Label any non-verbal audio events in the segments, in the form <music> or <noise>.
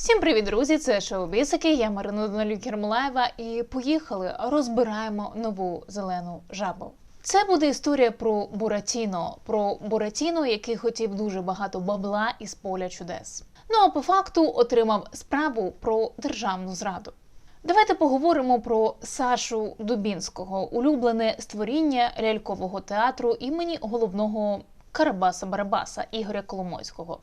Всім привіт, друзі! Це шоу Бісики. Я Марина Донолюк Кермолаєва і поїхали розбираємо нову зелену жабу. Це буде історія про Буратіно, про Буратіно, який хотів дуже багато бабла із поля чудес. Ну а по факту отримав справу про державну зраду. Давайте поговоримо про Сашу Дубінського, улюблене створіння лялькового театру імені головного Карабаса Барабаса Ігоря Коломойського.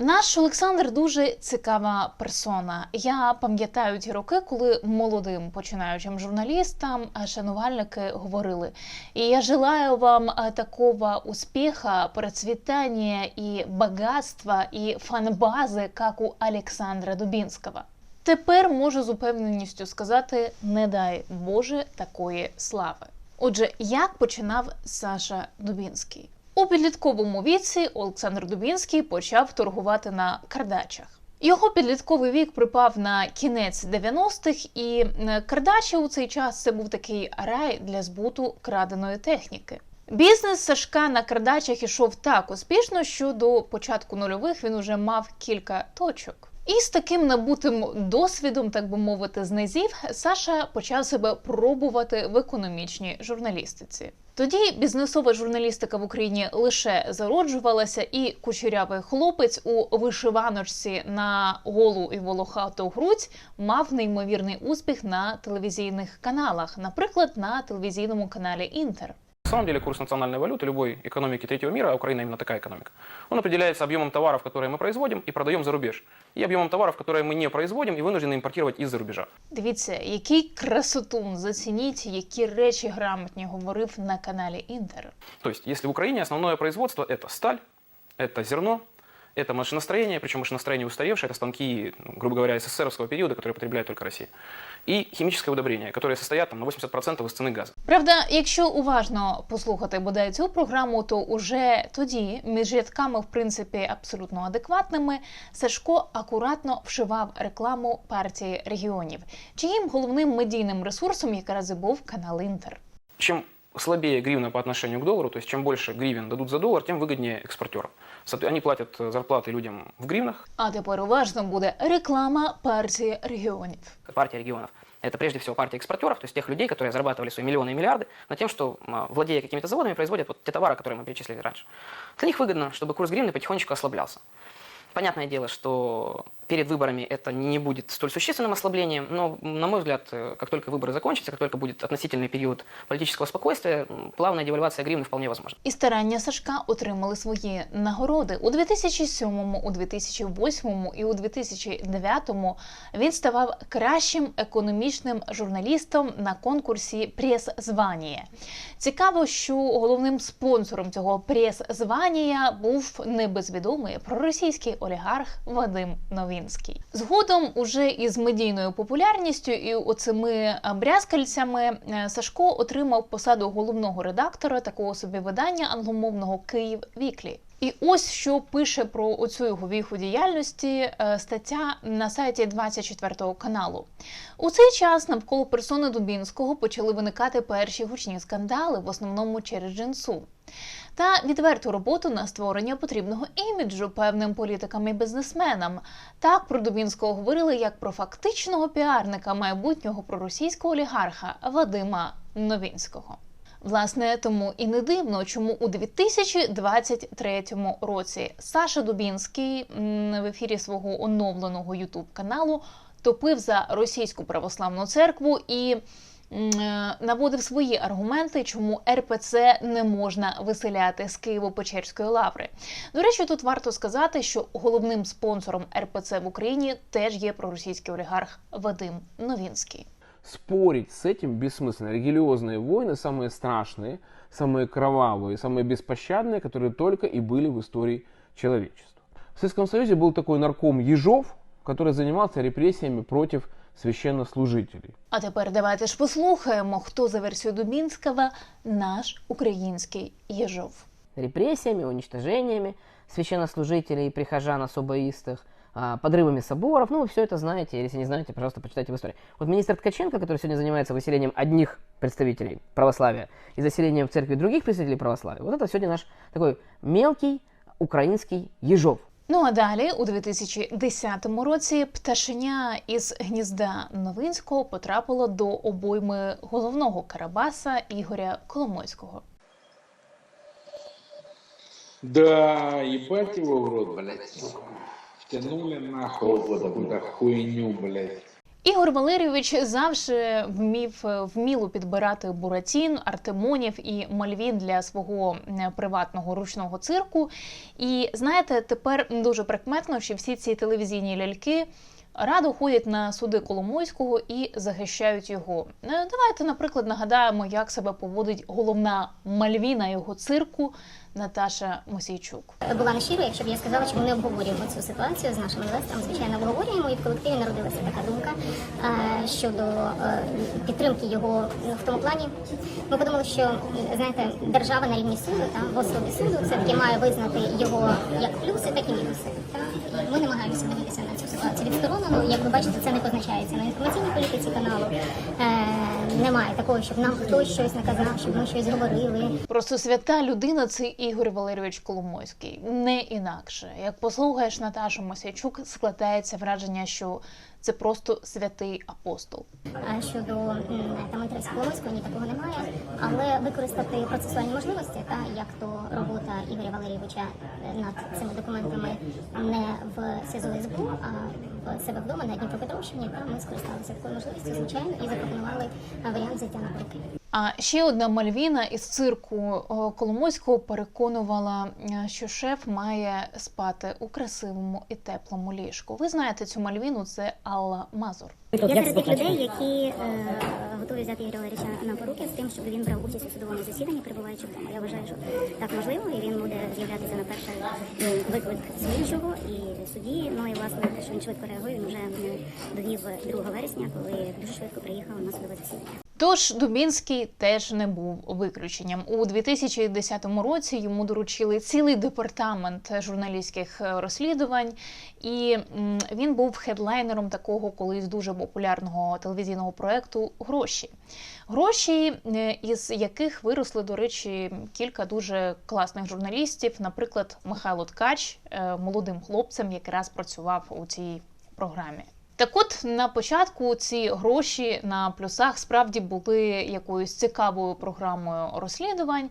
Наш Олександр дуже цікава персона. Я пам'ятаю ті роки, коли молодим починаючим журналістам шанувальники говорили: і я желаю вам такого успіха, процвітання і багатства, і фанбази, як у Олександра Дубінського. Тепер можу з упевненістю сказати: не дай Боже такої слави. Отже, як починав Саша Дубінський? У підлітковому віці Олександр Дубінський почав торгувати на кардачах. Його підлітковий вік припав на кінець 90-х, і е, кардачі у цей час це був такий рай для збуту краденої техніки. Бізнес Сашка на кардачах ішов так успішно, що до початку нульових він уже мав кілька точок. І з таким набутим досвідом, так би мовити, з низів, Саша почав себе пробувати в економічній журналістиці. Тоді бізнесова журналістика в Україні лише зароджувалася, і кучерявий хлопець у вишиваночці на голу і волохату грудь мав неймовірний успіх на телевізійних каналах, наприклад, на телевізійному каналі Інтер. На самом деле курс национальной валюты любой экономики третьего мира, а Украина именно такая экономика, он определяется объемом товаров, которые мы производим и продаем за рубеж, и объемом товаров, которые мы не производим и вынуждены импортировать из-за рубежа. Дивіться, який красотун, зацініть, які речі грамотні говорив на каналі Інтер. То есть, если в Украине основное производство – это сталь, это зерно, это машиностроение, причем машиностроение устаревшее, это станки, ну, грубо говоря, СССРовского периода, которые потребляет только Россия, и химическое удобрение, которые состоят там, на 80% из цены газа. Правда, якщо уважно послухати бодай цю програму, то уже тоді між рядками, в принципі, абсолютно адекватними, Сашко акуратно вшивав рекламу партії регіонів, чиїм головним медійним ресурсом якраз і був канал Інтер. Чем слабее гривна по отношению к доллару, то есть чем больше гривен дадут за доллар, тем выгоднее экспортерам. Соот- Они платят э, зарплаты людям в гривнах, А тепер уважно буде реклама партії регіонів. партия регионов. Это прежде всего партия экспортеров, то есть тех людей, которые зарабатывали свои миллионы и миллиарды на тем, что, а, владея какими-то заводами, производят вот те товары, которые мы перечислили раньше. Для них выгодно, чтобы курс гривны потихонечку ослаблялся. Понятное дело, что перед выборами это не будет столь существенным ослаблением, но, на мой взгляд, э, как только выборы закончатся, как только будет относительный период политического спокойствия, м, плавная девальвация гривны вполне возможна. І старання Сашка отримали свої нагороди у 2007, у 2008 і у 2009 він ставав кращим економічним журналістом на конкурсі прес-звання. Цікаво, що головним спонсором цього прес-звання був небезвідомий проросійський олігарх Вадим Новінський. Згодом, уже із медійною популярністю і оцими е, брязкальцями е, Сашко отримав посаду головного редактора такого собі видання англомовного Київ Віклі. І ось що пише про оцю його віху діяльності е, стаття на сайті 24 каналу. У цей час навколо персони Дубінського почали виникати перші гучні скандали, в основному через джинсу. Та відверту роботу на створення потрібного іміджу певним політикам і бізнесменам. Так про Дубінського говорили як про фактичного піарника майбутнього проросійського олігарха Вадима Новінського. Власне, тому і не дивно, чому у 2023 році Саша Дубінський в ефірі свого оновленого Ютуб каналу топив за російську православну церкву і е, наводив свої аргументи, чому РПЦ не можна виселяти з Києво-Печерської лаври. До речі, тут варто сказати, що головним спонсором РПЦ в Україні теж є проросійський олігарх Вадим Новінський Спорить с этим бессмысленно. Религиозные войны самые страшные, самые кровавые, самые беспощадные, которые только и были в истории человечества. В Советском Союзе был такой нарком Ежов, который занимался репрессиями против священнослужителей. А тепер давайте ж послухаємо, хто за версією Дубінського наш український Єжов. репрессиями, уничтожениями священнослужителей и прихожан особоистых, а, подрывами соборов. Ну, вы все это знаете, если не знаете, пожалуйста, почитайте в истории. Вот министр Ткаченко, который сегодня занимается выселением одних представителей православия и заселением в церкви других представителей православия, вот это сегодня наш такой мелкий украинский ежов. Ну а далі, у 2010 році, пташеня із гнізда Новинського потрапило до обойми головного Карабаса Ігоря Коломойського. Да, ебать его в рот, блядь. Втянули нахуй какую-то хуйню, блядь. Ігор Валерійович завжди вмів вміло підбирати буратін, артемонів і мальвін для свого е, приватного ручного цирку. І знаєте, тепер дуже прикметно, що всі ці телевізійні ляльки радо ходять на суди Коломойського і захищають його. Е, Давайте, наприклад, нагадаємо, як себе поводить головна мальвіна його цирку Наташа Мосійчук. була нещиро, якщо б я сказала, що ми не обговорюємо цю ситуацію з нашим інвестором. Звичайно, обговорюємо, і в колективі народилася така думка е, щодо е, підтримки його ну, в тому плані. Ми подумали, що знаєте, держава на рівні суду та в особі суду все таки має визнати його як плюси, так і мінуси. Ми намагаємося дивитися на цю ситуацію відсторонено. Як ви бачите, це не позначається на інформаційній політиці каналу. Е, немає такого, щоб нам хтось щось наказав, щоб ми щось говорили. Просто свята людина це Ігор Валерійович Коломойський, не інакше. Як послухаєш Наташу Мосячук, складається враження, що це просто святий апостол. А щодо там інтересів Коломойського, ні такого немає. Але використати процесуальні можливості, та як то робота Ігоря Валерійовича е, над цими документами не в СІЗО СБУ, а в себе вдома на Дніпропетровщині, та ми скористалися такою можливістю, звичайно, і запропонували е, варіант взяття на поруки. А ще одна Мальвіна із цирку Коломойського переконувала, е, що шеф має спати у красивому і теплому ліжку. Ви знаєте цю Мальвіну, це Алла Мазур. Я серед тих людей, які е, готові взяти Ігоря Валерійовича на поруки з тим, щоб він брав участь у судовому засіданні, перебуваючи вдома. Я вважаю, що так можливо, і він буде з'являтися на перший е, виклик слідчого і судді. Ну і власне те, що він швидко реагує, він вже е, довів 2 вересня, коли дуже швидко приїхав на судове засідання. Тож Дубінський теж не був виключенням. У 2010 році йому доручили цілий департамент журналістських е, розслідувань, і він був хедлайнером такого колись дуже популярного телевізійного проекту Гроші. Гроші, е, із яких виросли, до речі, кілька дуже класних журналістів. Наприклад, Михайло Ткач е, молодим хлопцем якраз працював у цій програмі. Так от на початку ці гроші на плюсах справді були якоюсь цікавою програмою розслідувань.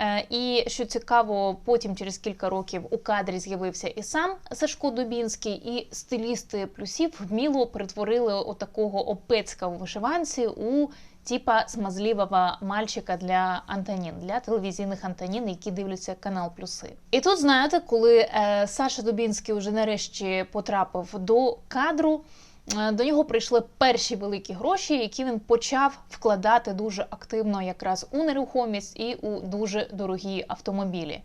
Е, І що цікаво, потім через кілька років у кадрі з'явився і сам Сашко Дубінський, і стилісти плюсів вміло перетворили отакого опецька у вишиванці у типа смазливого мальчика для Антонін, для телевізійних Антонін, які дивляться канал Плюси. І тут знаєте, коли е, Саша Дубінський вже нарешті потрапив до кадру. Е, До нього прийшли перші великі гроші, які він почав вкладати дуже активно якраз у нерухомість і у дуже дорогі автомобілі.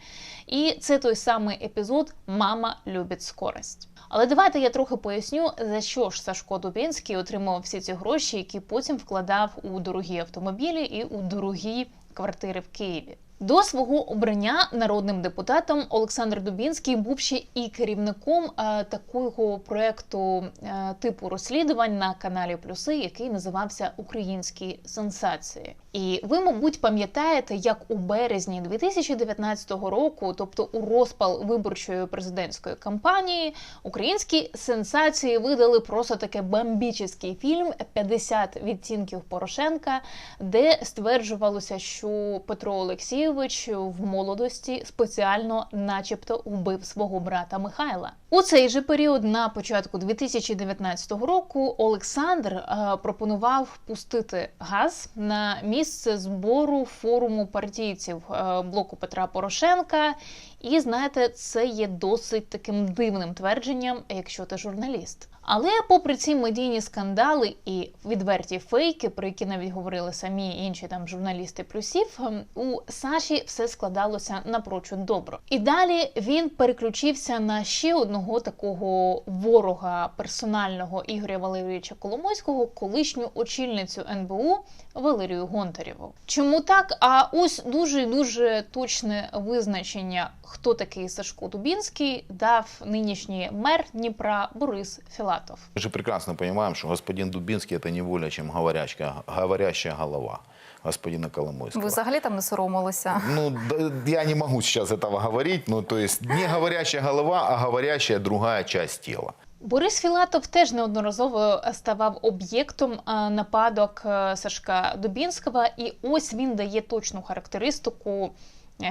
І це той самий епізод Мама любить скорость. Але давайте я трохи поясню, за що ж Сашко Дубінський отримав всі ці гроші, які потім вкладав у дорогі автомобілі і у дорогі квартири в Києві. До свого обрання народним депутатом Олександр Дубінський був ще і керівником е, такого проекту е, типу розслідувань на каналі Плюси, який називався Українські сенсації. І ви, мабуть, пам'ятаєте, як у березні 2019 року, тобто у розпал виборчої президентської кампанії, українські сенсації видали просто таке бомбічний фільм «50 відтінків Порошенка, де стверджувалося, що Петро Олексійович в молодості спеціально, начебто, вбив свого брата Михайла. У цей же період, на початку 2019 року, Олександр е, пропонував пустити газ на місце збору форуму партійців е, блоку Петра Порошенка. І знаєте, це є досить таким дивним твердженням, якщо ти журналіст. Але попри ці медійні скандали і відверті фейки, про які навіть говорили самі інші там журналісти плюсів, ем, у Саші все складалося напрочуд добре. І далі він переключився на ще одного такого ворога персонального Ігоря Валерійовича Коломойського, колишню очільницю НБУ Валерію Гонтарєву. Чому так? А ось дуже дуже точне визначення, хто такий Сашко Дубінський, дав нинішній мер Дніпра Борис Філатов. Мы же прекрасно понимаем, что господин Дубинский это не более чем говорячка, говорящая голова господина Коломойского. Ви взагалі там не соромилися? Ну, да, я не могу сейчас этого говорить, ну, то есть не говорящая голова, а говорящая другая часть тела. Борис Філатов теж неодноразово ставав об'єктом е, нападок е, Сашка Дубінського, і ось він дає точну характеристику е,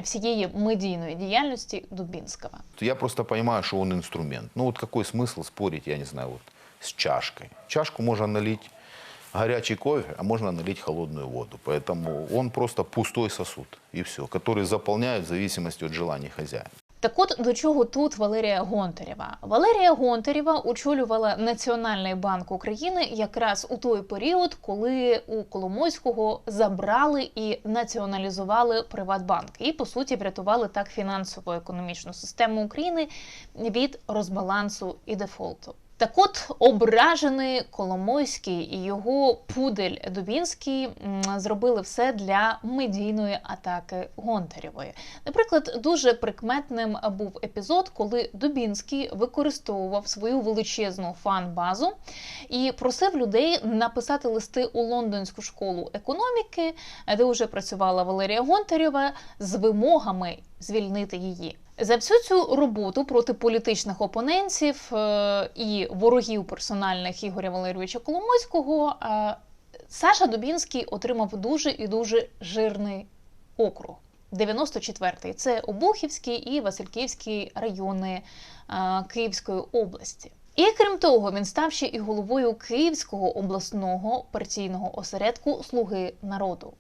всієї медійної діяльності Дубінського. Я просто понимаю, что он инструмент. Ну, вот какой смысл спорить, я не знаю, вот с чашкой. Чашку можно налить горячий кофе, а можно налить холодную воду. Поэтому он просто пустой сосуд, и все, который заполняют в зависимости от желаний хозяина. Так от до чого тут Валерія Гонтарєва? Валерія Гонтарєва очолювала Національний банк України якраз у той період, коли у Коломойського забрали і націоналізували Приватбанк, і по суті врятували так фінансово економічну систему України від розбалансу і дефолту. Так от ображений Коломойський і його пудель Дубінський зробили все для медійної атаки Гонтарєвої. Наприклад, дуже прикметним був епізод, коли Дубінський використовував свою величезну фан-базу і просив людей написати листи у лондонську школу економіки, де вже працювала Валерія Гонтарєва, з вимогами звільнити її. За всю цю роботу проти політичних опонентів е, і ворогів персональних Ігоря Валерійовича Коломойського е, Саша Дубінський отримав дуже і дуже жирний округ. 94-й. Це Обухівський і Васильківський райони е, Київської області. І крім того, він став ще і головою Київського обласного партійного осередку Слуги народу.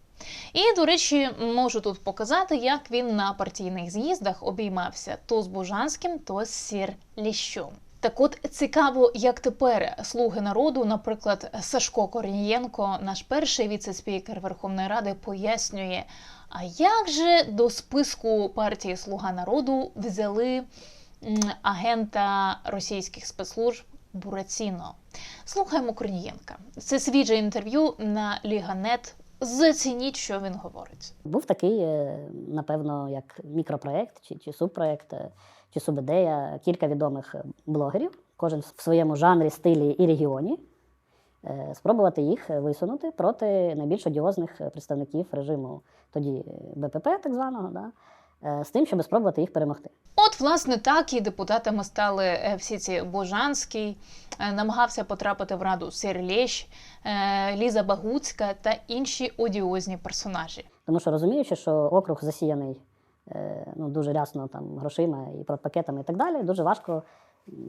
І, до речі, можу тут показати, як він на партійних з'їздах обіймався то з Бужанським, то з Сір Ліщом. Так от цікаво, як тепер слуги народу, наприклад, Сашко Корнієнко, наш перший віце-спікер Верховної Ради, пояснює, а як же до списку партії Слуга народу взяли агента російських спецслужб Бураціно? Слухаємо Корнієнка. Це свіже інтерв'ю на Ліганет. Зацініть, що він говорить. Був такий, е, напевно, як мікропроект чи, чи субпроєкт, е, чи субідея, кілька відомих блогерів, кожен в своєму жанрі, стилі і регіоні, е, спробувати їх висунути проти найбільш одіозних представників режиму тоді БПП, так званого, да, з тим, щоб спробувати їх перемогти. От, власне, так і депутатами стали е, всі ці Божанський, е, намагався потрапити в раду Серлєщ, е, Ліза Багуцька та інші одіозні персонажі. Тому що розуміючи, що округ засіяний е, ну, дуже рясно там, грошима і протпакетами і так далі, дуже важко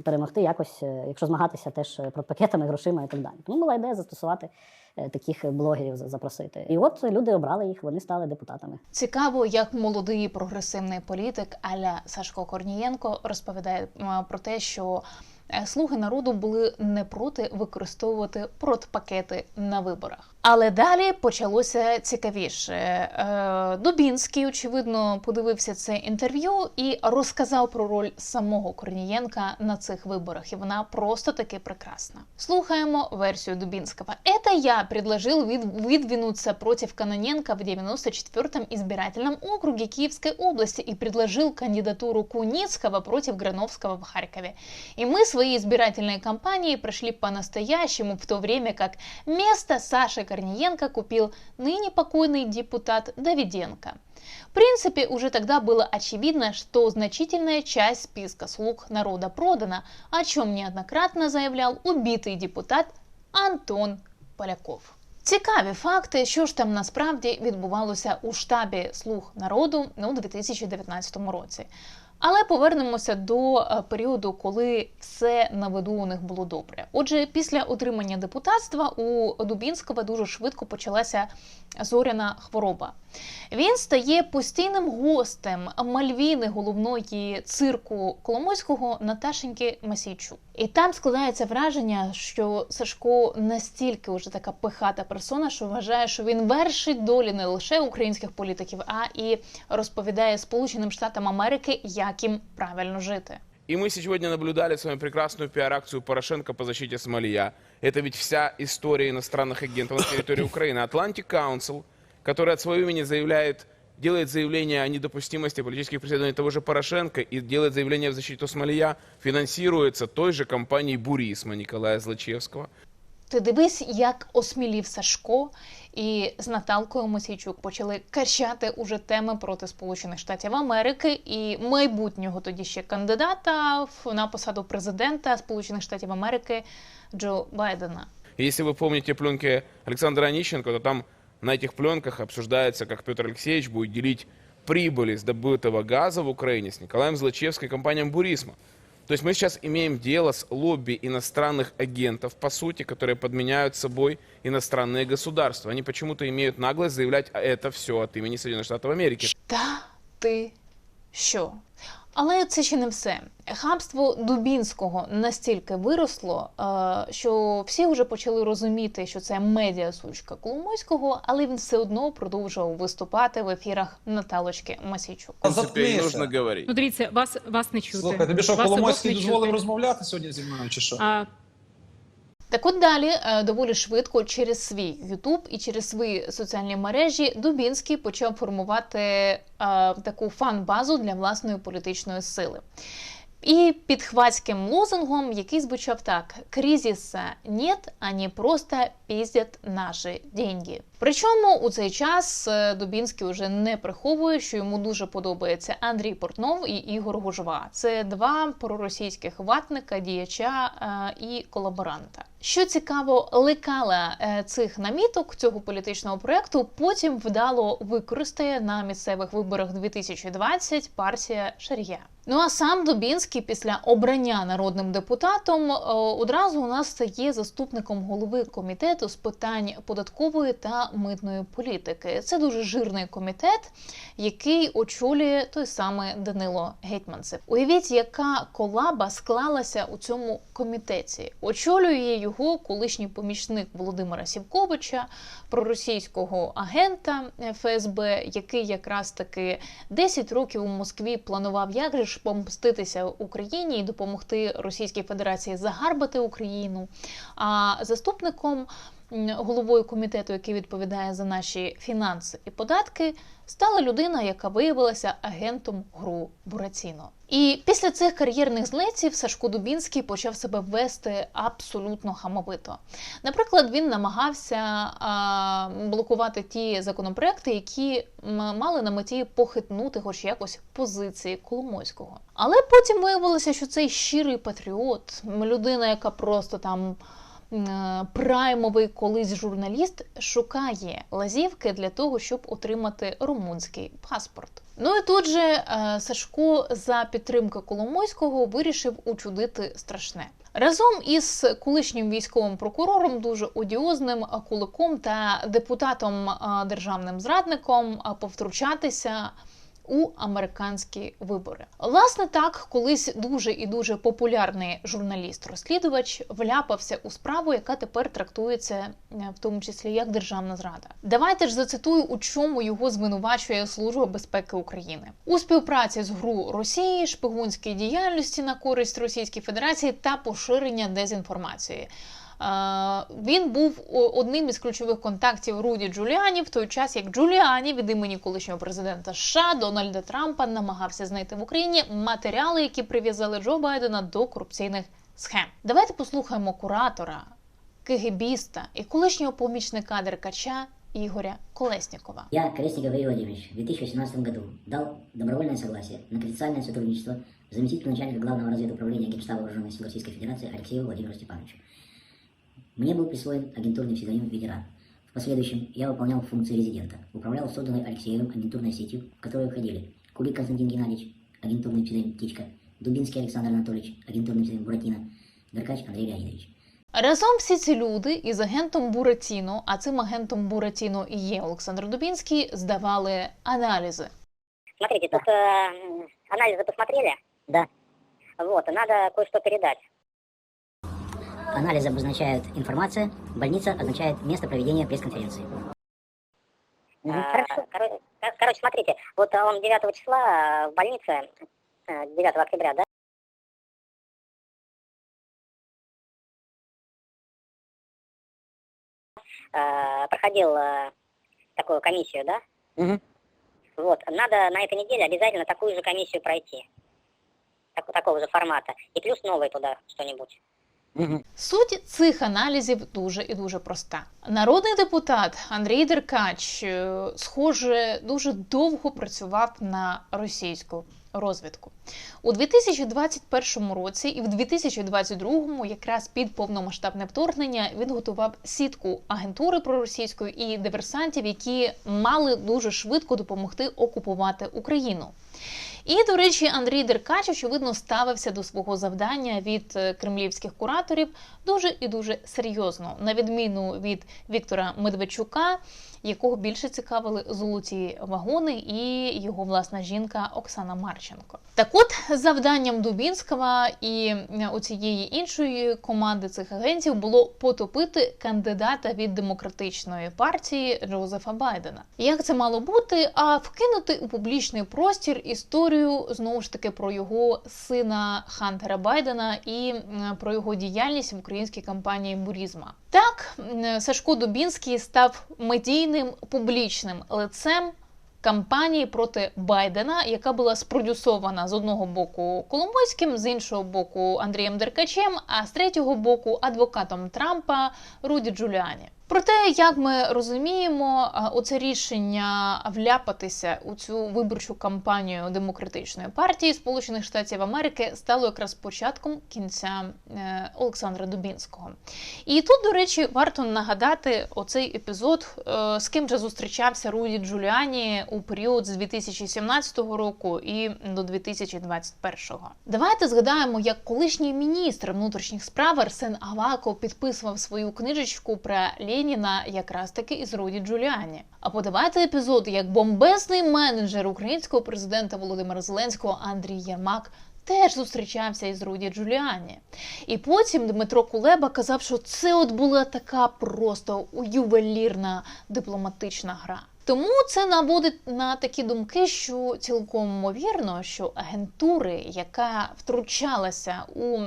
перемогти якось, е, якщо змагатися теж про пакетами, грошима і так далі. Тому була ідея застосувати е, таких блогерів запросити. І от люди обрали їх, вони стали депутатами. Цікаво, як молодий прогресивний політик Аля Сашко Корнієнко розповідає про те, що е, слуги народу були не проти використовувати продпакети на виборах. Але далі почалося цікавіше. Е, Дубінський, очевидно, подивився це інтерв'ю і розказав про роль самого Корнієнка на цих виборах. І вона просто таки прекрасна. Слухаємо версію Дубинского. Это я предложил вид- выдвинуться против Каноненко в 94-м избирательном округе Киевской области и предложил кандидатуру Куницкого против Грановского в Харькове. И мы свои избирательные кампании прошли по-настоящему, в то время как место Саши Корниенко купил ныне покойный депутат Давиденко. В принципе, уже тогда было очевидно, что значительная часть списка слуг народа продана, о чем неоднократно заявлял убитый депутат Антон Поляков. Цікаві факти, що ж там насправді відбувалося у штабі слуг народу ну, у 2019 році. Але повернемося до е, періоду, коли все на виду у них було добре. Отже, після отримання депутатства у Дубінського дуже швидко почалася зоряна хвороба. Він стає постійним гостем Мальвіни головної цирку Коломойського Наташеньки Масійчук. І там складається враження, що Сашко настільки вже така пихата персона, що вважає, що він вершить долі не лише українських політиків, а і розповідає Сполученим Штатам Америки, як їм правильно жити. И мы сегодня наблюдали с вами прекрасную пиар-акцию Порошенко по защите Сомалия. Это ведь вся история иностранных агентов на территории Украины. <coughs> Atlantic Council, который от своего имени заявляет, делает заявление о недопустимости политических преследований того же Порошенко и делает заявление в защиту Сомалия, финансируется той же компанией Бурисма Николая Злачевского. Ти дивись, як осмілів Сашко і з Наталкою Мосійчук почали качати уже теми проти Сполучених Штатів Америки і майбутнього тоді ще кандидата на посаду президента Сполучених Штатів Америки Джо Байдена. И Если вы помните пленки Александра Онищенко, то там на этих пленках обсуждается, как Петр Алексеевич будет делить прибыли с добытого газа в Украине с Николаем Злачевской и компанией Бурисма. То есть мы сейчас имеем дело с лобби иностранных агентов, по сути, которые подменяют собой иностранные государства. Они почему-то имеют наглость заявлять «А это все от имени Соединенных Штатов Америки. Та ти що? Але це ще не все. Хамство Дубінського настільки виросло, е, що всі вже почали розуміти, що це медіасучка Коломойського, але він все одно продовжував виступати в ефірах Наталочки Масійчук. Заткнися. нужно. Ну, дивіться, вас, вас не чути. Слухай, тобі що, Вас Коломойський дозволив розмовляти сьогодні зі мною, чи що? А, Так от далі е, доволі швидко через свій Ютуб і через свої соціальні мережі Дубінський почав формувати е, таку фан-базу для власної політичної сили. І під хвацьким лозунгом, який звучав так: кризиса нет, они просто піздять наші деньги. Причому у цей час е, Дубінський вже не приховує, що йому дуже подобається Андрій Портнов і Ігор Гужва. Це два проросійських ватника, діяча е, і колаборанта. Що цікаво, лекала е, цих наміток цього політичного проекту потім вдало використає на місцевих виборах 2020 партія Шарія. Ну а сам Дубінський після обрання народним депутатом е, одразу у нас стає заступником голови комітету з питань податкової та митної політики. Це дуже жирний комітет, який очолює той самий Данило Гетьманцев. Уявіть, яка колаба склалася у цьому комітеті. Очолює його колишній помічник Володимира Сівковича, проросійського агента ФСБ, який якраз таки 10 років у Москві планував як же ж помститися Україні і допомогти Російській Федерації загарбати Україну. А заступником головою комітету, який відповідає за наші фінанси і податки, стала людина, яка виявилася агентом ГРУ Бураціно. І після цих кар'єрних злетів Сашко Дубінський почав себе вести абсолютно хамовито. Наприклад, він намагався а, блокувати ті законопроекти, які мали на меті похитнути хоч якось позиції Коломойського. Але потім виявилося, що цей щирий патріот, людина, яка просто там праймовий колись журналіст, шукає лазівки для того, щоб отримати румунський паспорт. Ну і тут же е, Сашко за підтримки Коломойського вирішив учудити страшне. Разом із колишнім військовим прокурором, дуже одіозним Куликом та депутатом е, державним зрадником е, повтручатися у американські вибори. Власне, так колись дуже і дуже популярний журналіст-розслідувач вляпався у справу, яка тепер трактується е, в тому числі як державна зрада. Давайте ж зацитую, у чому його звинувачує Служба безпеки України у співпраці з ГРУ Росії, шпигунській діяльності на користь Російської Федерації та поширення дезінформації. Він був одним із ключових контактів Руді Джуліані в той час, як Джуліані від імені колишнього президента США Дональда Трампа намагався знайти в Україні матеріали, які прив'язали Джо Байдена до корупційних схем. Давайте послухаємо куратора, кигибіста і колишнього помічника Деркача Ігоря Колеснікова. Я, Колесников Игорь Владимирович, в 2018 году дал добровольное согласие на конфиденциальное сотрудничество заместителю начальника главного разведуправления Генштаба Вооруженных сил Российской Федерации Алексею Владимиру Степановичу. Мне был присвоен агентурный псевдоним «Ветеран». В последующем я выполнял функции резидента, управлял созданной Алексеевым агентурной сетью, в которую входили Кулик Константин Геннадьевич, агентурный псевдоним «Птичка», Дубинский Александр Анатольевич, агентурный псевдоним «Буратино», Деркач Андрей Леонидович. Разом всі ці люди із агентом Буратіно, а цим агентом Буратіно і є Олександр Дубінський, здавали аналізи. Смотрите, тут э, анализы посмотрели? Да. Вот, и надо кое-что передать. Анализ обозначает информация, больница означает место проведения пресс-конференции. Э, Хорошо. Короче, смотрите, вот э, он 9 числа э, в больнице, 9 октября, да? проходил такую комиссию, да? Угу. Вот, надо на этой неделе обязательно такую же комиссию пройти, так, такого же формата, и плюс новый туда что-нибудь. Суть цих аналізів дуже і дуже проста. Народний депутат Андрій Деркач, е, схоже, дуже довго працював на російську розвідку. У 2021 році і в 2022, якраз під повномасштабне вторгнення, він готував сітку агентури проросійської і диверсантів, які мали дуже швидко допомогти окупувати Україну. І, до речі, Андрій Деркач, очевидно, ставився до свого завдання від е, кремлівських кураторів дуже і дуже серйозно, на відміну від Віктора Медведчука, якого більше цікавили золоті вагони, і його власна жінка Оксана Марченко. Так от, завданням Дубінського і е, у цієї іншої команди цих агентів було потопити кандидата від демократичної партії Джозефа Байдена. Як це мало бути? А вкинути у публічний простір історію знову ж таки про його сина Хантера Байдена і про його діяльність в українській кампанії Бурізма. Так, Сашко Дубінський став медійним публічним лицем кампанії проти Байдена, яка була спродюсована з одного боку Коломойським, з іншого боку Андрієм Деркачем, а з третього боку адвокатом Трампа Руді Джуліані. Проте, як ми розуміємо, оце рішення вляпатися у цю виборчу кампанію демократичної партії Сполучених Штатів Америки стало якраз початком кінця е, Олександра Дубінського. І тут, до речі, варто нагадати оцей епізод, е, з ким же зустрічався Руді Джуліані у період з 2017 року і до 2021. Давайте згадаємо, як колишній міністр внутрішніх справ Арсен Аваков підписував свою книжечку про Леніна якраз таки із Руді Джуліані. А подавайте епізод, як бомбезний менеджер українського президента Володимира Зеленського Андрій Єрмак теж зустрічався із Руді Джуліані. І потім Дмитро Кулеба казав, що це от була така просто ювелірна дипломатична гра. Тому це наводить на такі думки, що цілком ймовірно, що агентури, яка втручалася у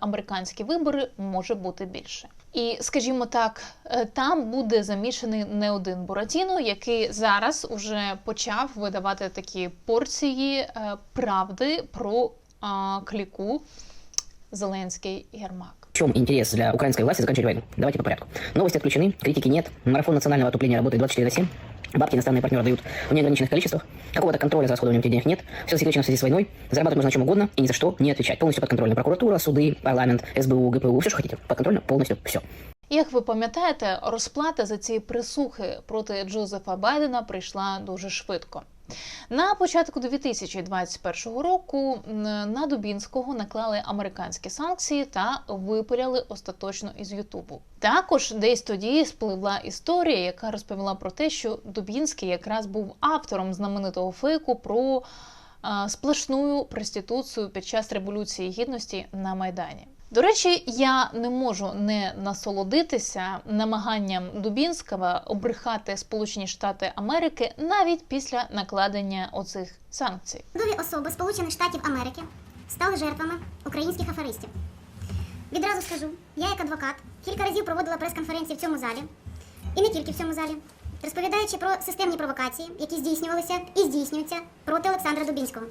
американські вибори, може бути більше. І скажімо так, е, там буде замішаний не один Буратіно, який зараз уже почав видавати такі порції е, правди про кліку Зеленський Єрмак. В чем интерес для украинской власти заканчивать войну? Давайте по порядку. Новости отключены, критики нет, марафон национального отупления работает 24 на 7, бабки иностранные партнеры дают в неограниченных количествах, какого-то контроля за расходованием этих денег нет, все засекречено в связи с войной, зарабатывать можно на чем угодно и ни за что не отвечать. Полностью подконтрольна прокуратура, суды, парламент, СБУ, ГПУ, все, что хотите. Подконтрольно полностью все. Як ви пам'ятаєте, розплата за ці присухи проти Джозефа Байдена прийшла дуже швидко. На початку 2021 року на Дубінського наклали американські санкції та випиляли остаточно із Ютубу. Також десь тоді спливла історія, яка розповіла про те, що Дубінський якраз був автором знаменитого фейку про сплошну проституцію під час революції гідності на Майдані. До речі, я не можу не насолодитися намаганням Дубінського обрехати Сполучені Штати Америки навіть після накладення оцих санкцій. Судові особи Сполучених Штатів Америки стали жертвами українських аферистів. Відразу скажу, я як адвокат кілька разів проводила прес-конференції в цьому залі, і не тільки в цьому залі, розповідаючи про системні провокації, які здійснювалися і здійснюються проти Олександра Дубінського,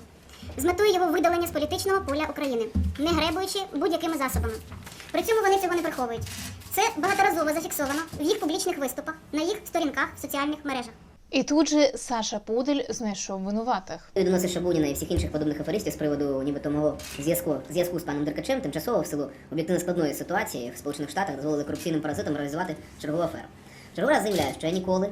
з метою його видалення з політичного поля України, не гребуючи будь-якими засобами. При цьому вони цього не приховують. Це багаторазово зафіксовано в їх публічних виступах на їх сторінках в соціальних мережах. І тут же Саша Пудель знайшов винуватих. Відноси Шабуніна і всіх інших подобних аферистів з приводу нібито мого зв'язку зв'язку з паном Деркачем тимчасово в силу об'єктивно складної ситуації в Сполучених Штатах дозволили корупційним паразитам реалізувати чергову аферу. Черговий раз заявляю, що я ніколи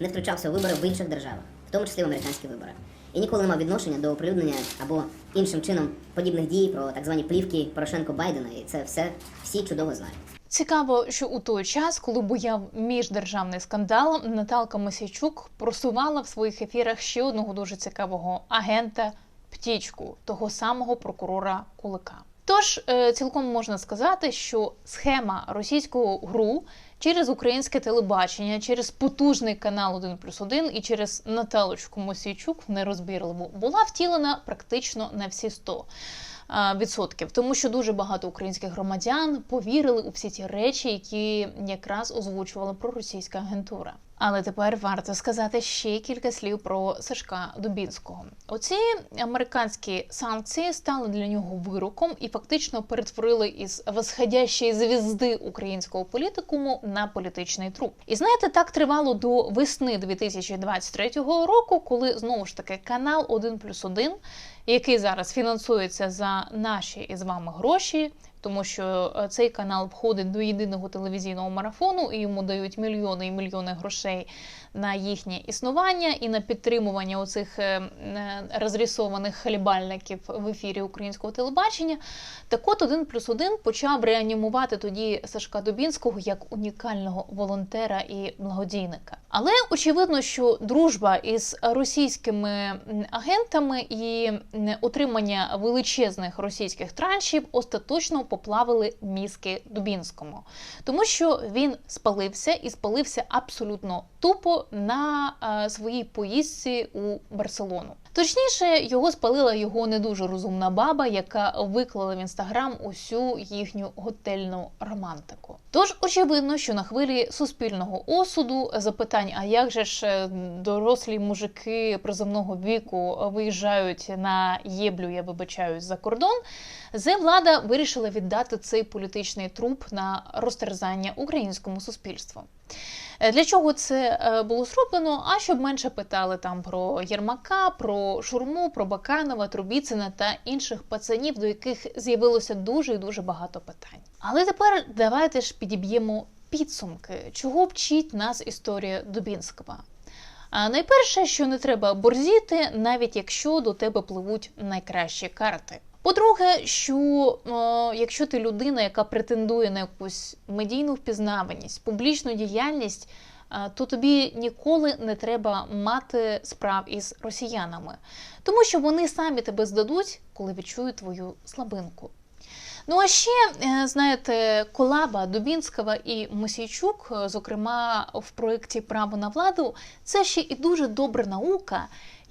не втручався у вибори в інших державах, в тому числі в американські вибори. І ніколи не мав відношення до оприлюднення або іншим чином подібних дій про так звані плівки Порошенко Байдена. І це все всі чудово знають. Цікаво, що у той час, коли буяв міждержавний скандал, Наталка Мосійчук просувала в своїх ефірах ще одного дуже цікавого агента птічку, того самого прокурора Кулика. Тож е, цілком можна сказати, що схема російського гру через українське телебачення, через потужний канал 1 плюс 1 і через Наталочку Мосійчук нерозбірливу була втілена практично на всі 100. а, відсотків, тому що дуже багато українських громадян повірили у всі ті речі, які якраз озвучувала проросійська агентура. Але тепер варто сказати ще кілька слів про Сашка Дубінського. Оці американські санкції стали для нього вироком і фактично перетворили із восходящої звізди українського політикуму на політичний труп. І знаєте, так тривало до весни 2023 року, коли знову ж таки канал 1 плюс 1, який зараз фінансується за наші із вами гроші. Тому що е, цей канал входить до єдиного телевізійного марафону, і йому дають мільйони і мільйони грошей на їхнє існування і на підтримування оцих е, е, розрисованих хлібальників в ефірі українського телебачення. Так от один плюс один почав реанімувати тоді Сашка Дубінського як унікального волонтера і благодійника. Але очевидно, що дружба із російськими агентами і отримання величезних російських траншів остаточно поплавили мізки Дубінському, тому що він спалився і спалився абсолютно тупо на е, своїй поїздці у Барселону. Точніше, його спалила його не дуже розумна баба, яка виклала в інстаграм усю їхню готельну романтику. Тож очевидно, що на хвилі суспільного осуду запитань, а як же ж е, дорослі мужики приземного віку виїжджають на єблю, я вибачаюсь за кордон. Зе влада вирішила віддати цей політичний труп на розтерзання українському суспільству. Е, Для чого це е, було зроблено? А щоб менше питали там про Єрмака, про Шурму, про Баканова, Трубіцина та інших пацанів, до яких з'явилося дуже і дуже багато питань. Але тепер давайте ж підіб'ємо підсумки, чого вчить нас історія Дубінського. А найперше, що не треба борзіти, навіть якщо до тебе пливуть найкращі карти. По-друге, що е, якщо ти людина, яка претендує на якусь медійну впізнаваність, публічну діяльність, е, то тобі ніколи не треба мати справ із росіянами, тому що вони самі тебе здадуть, коли відчують твою слабинку. Ну а ще, е, знаєте, колаба Дубінського і Мосійчук, е, зокрема в проєкті Право на владу, це ще і дуже добра наука,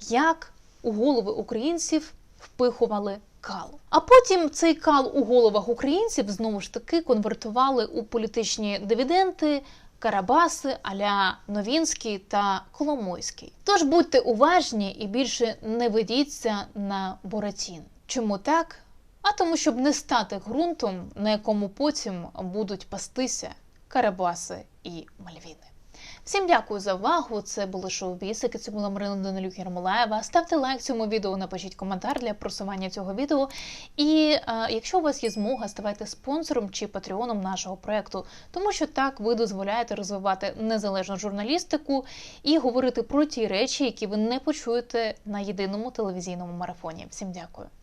як у голови українців впихували кал. А потім цей кал у головах українців знову ж таки конвертували у політичні дивіденди. Карабаси аля Новінський та Коломойський. Тож будьте уважні і більше не ведіться на Боратін. Чому так? А тому, щоб не стати ґрунтом, на якому потім будуть пастися Карабаси і Мальвіни. Всім дякую за увагу. Це були шоу Бісики. Це була Марина Данилюк Ярмолаєва. Ставте лайк цьому відео, напишіть коментар для просування цього відео. І е, якщо у вас є змога, ставайте спонсором чи патреоном нашого проекту, тому що так ви дозволяєте розвивати незалежну журналістику і говорити про ті речі, які ви не почуєте на єдиному телевізійному марафоні. Всім дякую.